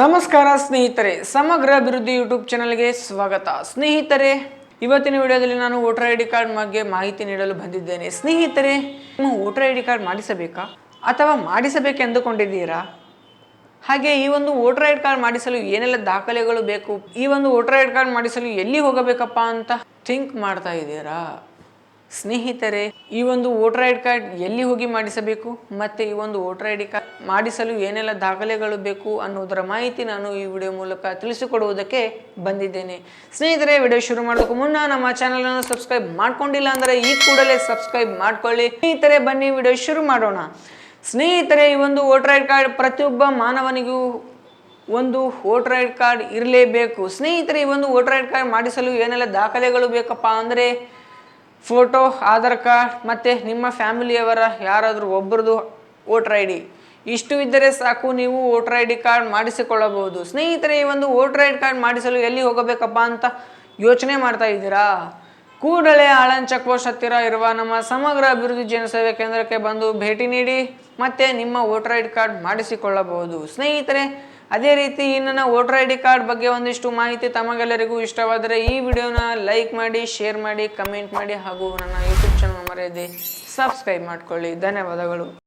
ನಮಸ್ಕಾರ ಸ್ನೇಹಿತರೆ, ಸಮಗ್ರ ಅಭಿವೃದ್ಧಿ ಯೂಟ್ಯೂಬ್ ಚಾನಲ್ಗೆ ಸ್ವಾಗತ. ಸ್ನೇಹಿತರೆ, ಇವತ್ತಿನ ವಿಡಿಯೋದಲ್ಲಿ ನಾನು ವೋಟರ್ ಐ ಡಿ ಕಾರ್ಡ್ ಬಗ್ಗೆ ಮಾಹಿತಿ ನೀಡಲು ಬಂದಿದ್ದೇನೆ. ಸ್ನೇಹಿತರೆ ನಿಮ್ಮ ವೋಟರ್ ಐ ಡಿ ಕಾರ್ಡ್ ಮಾಡಿಸಬೇಕಾ? ಅಥವಾ ಮಾಡಿಸಬೇಕೆಂದುಕೊಂಡಿದ್ದೀರಾ ಹಾಗೆ ಈ ಒಂದು ವೋಟರ್ ಐ ಕಾರ್ಡ್ ಮಾಡಿಸಲು ಏನೆಲ್ಲ ದಾಖಲೆಗಳು ಬೇಕು? ಈ ಒಂದು ವೋಟರ್ ಐ ಡಿ ಕಾರ್ಡ್ ಮಾಡಿಸಲು ಎಲ್ಲಿ ಹೋಗಬೇಕಪ್ಪ ಅಂತ ಥಿಂಕ್ ಮಾಡ್ತಾ ಇದ್ದೀರಾ? ಸ್ನೇಹಿತರೆ, ಈ ಒಂದು ವೋಟರ್ ಐಡಿ ಕಾರ್ಡ್ ಎಲ್ಲಿ ಹೋಗಿ ಮಾಡಿಸಬೇಕು? ಮತ್ತೆ ಈ ಒಂದು ವೋಟರ್ ಐ ಡಿ ಕಾರ್ಡ್ ಮಾಡಿಸಲು ಏನೆಲ್ಲ ದಾಖಲೆಗಳು ಬೇಕು ಅನ್ನೋದರ ಮಾಹಿತಿ ನಾನು ಈ ವಿಡಿಯೋ ಮೂಲಕ ತಿಳಿಸಿಕೊಡುವುದಕ್ಕೆ ಬಂದಿದ್ದೇನೆ. ಸ್ನೇಹಿತರೆ, ವಿಡಿಯೋ ಶುರು ಮಾಡೋದಕ್ಕೂ ಮುನ್ನ ನಮ್ಮ ಚಾನಲನ್ನು ಸಬ್ಸ್ಕ್ರೈಬ್ ಮಾಡ್ಕೊಂಡಿಲ್ಲ ಅಂದರೆ ಈ ಕೂಡಲೇ ಸಬ್ಸ್ಕ್ರೈಬ್ ಮಾಡ್ಕೊಳ್ಳಿ. ಸ್ನೇಹಿತರೆ, ಬನ್ನಿ ವಿಡಿಯೋ ಶುರು ಮಾಡೋಣ. ಸ್ನೇಹಿತರೆ, ಈ ಒಂದು ವೋಟರ್ ಐ ಡಿ ಕಾರ್ಡ್ ಪ್ರತಿಯೊಬ್ಬ ಮಾನವನಿಗೂ ಒಂದು ವೋಟರ್ ಐ ಕಾರ್ಡ್ ಇರಲೇಬೇಕು. ಸ್ನೇಹಿತರೆ, ಈ ಒಂದು ವೋಟರ್ ಐ ಕಾರ್ಡ್ ಮಾಡಿಸಲು ಏನೆಲ್ಲ ದಾಖಲೆಗಳು ಬೇಕಪ್ಪ ಅಂದರೆ ಫೋಟೋ, ಆಧಾರ್ ಕಾರ್ಡ್ ಮತ್ತು ನಿಮ್ಮ ಫ್ಯಾಮಿಲಿಯವರ ಯಾರಾದರೂ ಒಬ್ಬರದು ವೋಟರ್ ಐ ಡಿ. ಇಷ್ಟು ಇದ್ದರೆ ಸಾಕು, ನೀವು ವೋಟರ್ ಐ ಡಿ ಕಾರ್ಡ್ ಮಾಡಿಸಿಕೊಳ್ಳಬಹುದು. ಸ್ನೇಹಿತರೆ, ಈ ಒಂದು ವೋಟರ್ ಐ ಕಾರ್ಡ್ ಮಾಡಿಸಲು ಎಲ್ಲಿ ಹೋಗಬೇಕಪ್ಪ ಅಂತ ಯೋಚನೆ ಮಾಡ್ತಾ ಇದ್ದೀರಾ? ಕೂಡಲೇ ಆಳನ್ ಚೆಕ್ ಪೋಸ್ಟ್ ಹತ್ತಿರ ಇರುವ ನಮ್ಮ ಸಮಗ್ರ ಅಭಿವೃದ್ಧಿ ಜನಸೇವೆ ಕೇಂದ್ರಕ್ಕೆ ಬಂದು ಭೇಟಿ ನೀಡಿ ಮತ್ತೆ ನಿಮ್ಮ ವೋಟರ್ ಐ ಕಾರ್ಡ್ ಮಾಡಿಸಿಕೊಳ್ಳಬಹುದು. ಸ್ನೇಹಿತರೆ ಅದೇ ರೀತಿ ಈ ನನ್ನ ವೋಟರ್ ಐ ಡಿ ಕಾರ್ಡ್ ಬಗ್ಗೆ ಒಂದಿಷ್ಟು ಮಾಹಿತಿ ತಮಗೆಲ್ಲರಿಗೂ ಇಷ್ಟವಾದರೆ ಈ ವಿಡಿಯೋನ ಲೈಕ್ ಮಾಡಿ, ಶೇರ್ ಮಾಡಿ, ಕಮೆಂಟ್ ಮಾಡಿ ಹಾಗೂ ನನ್ನ ಯೂಟ್ಯೂಬ್ ಚಾನಲ್ ಮರೆಯದೆ ಸಬ್ಸ್ಕ್ರೈಬ್ ಮಾಡ್ಕೊಳ್ಳಿ. ಧನ್ಯವಾದಗಳು.